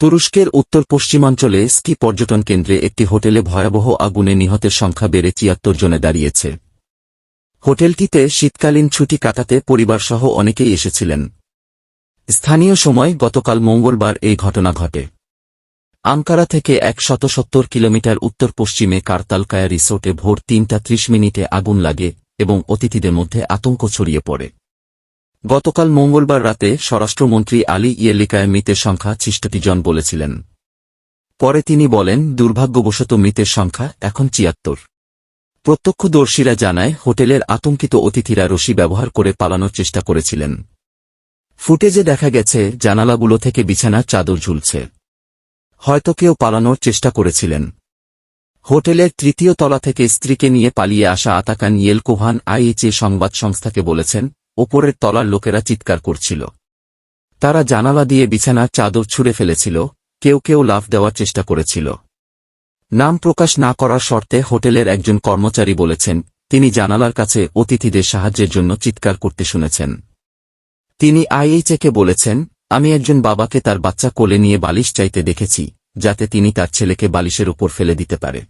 তুরস্কের উত্তর পশ্চিমাঞ্চলে স্কি পর্যটন কেন্দ্রে একটি হোটেলে ভয়াবহ আগুনে নিহতের সংখ্যা বেড়ে তিয়াত্তর জনে দাঁড়িয়েছে। হোটেলটিতে শীতকালীন ছুটি কাটাতে পরিবারসহ অনেকেই এসেছিলেন। স্থানীয় সময় গতকাল মঙ্গলবার এই ঘটনা ঘটে। আঙ্কারা থেকে এক সত্তর কিলোমিটার উত্তর পশ্চিমে কারতালকায়া রিসোর্টে ভোর তিনটা ত্রিশ মিনিটে আগুন লাগে এবং অতিথিদের মধ্যে আতঙ্ক ছড়িয়ে পড়ে। গতকাল মঙ্গলবার রাতে স্বরাষ্ট্রমন্ত্রী আলী ইয়েলিকায় মৃতের সংখ্যা ছিষ্টটি জন বলেছিলেন। পরে তিনি বলেন, দুর্ভাগ্যবশত মৃতের সংখ্যা এখন ছিয়াত্তর। প্রত্যক্ষদর্শীরা জানায়, হোটেলের আতঙ্কিত অতিথিরা রশি ব্যবহার করে পালানোর চেষ্টা করেছিলেন। ফুটেজে দেখা গেছে, জানালাগুলো থেকে বিছানার চাদর ঝুলছে। হয়তো কেউ পালানোর চেষ্টা করেছিলেন। হোটেলের তৃতীয় তলা থেকে স্ত্রীকে নিয়ে পালিয়ে আসা আতাকান ইয়েলকোভান আইএচএ সংবাদ সংস্থাকে বলেছেন ওপরের তলার লোকেরা চিৎকার করছিল। তারা জানালা দিয়ে বিছানার চাদর ছুঁড়ে ফেলেছিল, কেউ কেউ লাফ দেওয়ার চেষ্টা করেছিল। নাম প্রকাশ না করার শর্তে হোটেলের একজন কর্মচারী বলেছেন, তিনি জানালার কাছে অতিথিদের সাহায্যের জন্য চিৎকার করতে শুনেছেন। তিনি আইএইচএকে বলেছেন, আমি একজন বাবাকে তার বাচ্চা কোলে নিয়ে বালিশ চাইতে দেখেছি, যাতে তিনি তার ছেলেকে বালিশের উপর ফেলে দিতে পারে।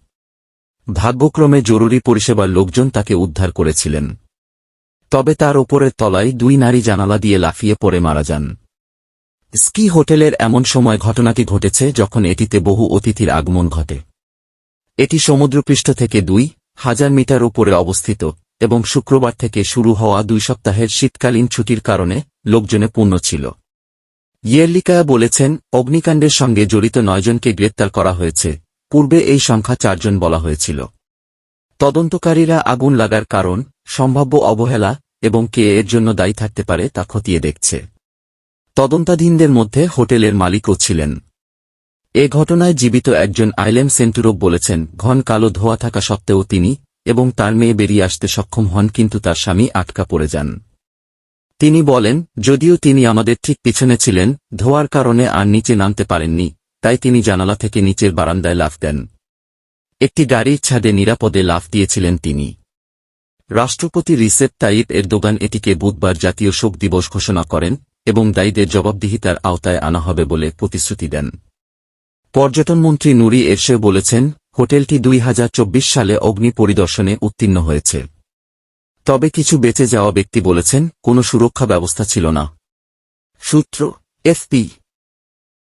ভাগ্যক্রমে জরুরি পরিষেবার লোকজন তাকে উদ্ধার করেছিলেন। তবে তার ওপরের তলায় দুই নারী জানালা দিয়ে লাফিয়ে পড়ে মারা যান। স্কি হোটেলের এমন সময় ঘটনাটি ঘটেছে যখন এটিতে বহু অতিথির আগমন ঘটে। এটি সমুদ্রপৃষ্ঠ থেকে দুই হাজার মিটার উপরে অবস্থিত এবং শুক্রবার থেকে শুরু হওয়া দুই সপ্তাহের শীতকালীন ছুটির কারণে লোকজনে পূর্ণ ছিল। ইয়েরলিকায়া বলেছেন, অগ্নিকাণ্ডের সঙ্গে জড়িত নয়জনকে গ্রেপ্তার করা হয়েছে। পূর্বে এই সংখ্যা চারজন বলা হয়েছিল। তদন্তকারীরা আগুন লাগার কারণ সম্ভাব্য অবহেলা এবং কে এর জন্য দায়ী থাকতে পারে তা খতিয়ে দেখছে। তদন্তাধীনদের মধ্যে হোটেলের মালিকও ছিলেন। এ ঘটনায় জীবিত একজন আইলেম সেন্টুরোভ বলেছেন, ঘন কালো ধোয়া থাকা সত্ত্বেও তিনি এবং তার মেয়ে বেরিয়ে আসতে সক্ষম হন, কিন্তু তার স্বামী আটকা পড়ে যান। তিনি বলেন, যদিও তিনি আমাদের ঠিক পিছনে ছিলেন, ধোয়ার কারণে আর নিচে নামতে পারেননি, তাই তিনি জানালা থেকে নিচের বারান্দায় লাফ দেন। একটি গাড়ির ছাদে নিরাপদে লাফ দিয়েছিলেন তিনি। রাষ্ট্রপতি রিসেপ তাইপ এরদোগান এটিকে বুধবার জাতীয় শোক দিবস ঘোষণা করেন এবং দায়ীদের জবাবদিহিতার আওতায় আনা হবে বলে প্রতিশ্রুতি দেন। পর্যটনমন্ত্রী নুরি এরশে বলেছেন, হোটেলটি দুই হাজার চব্বিশ সালে অগ্নি পরিদর্শনে উত্তীর্ণ হয়েছে। তবে কিছু বেঁচে যাওয়া ব্যক্তি বলেছেন, কোনো সুরক্ষা ব্যবস্থা ছিল না। সূত্র, এফপি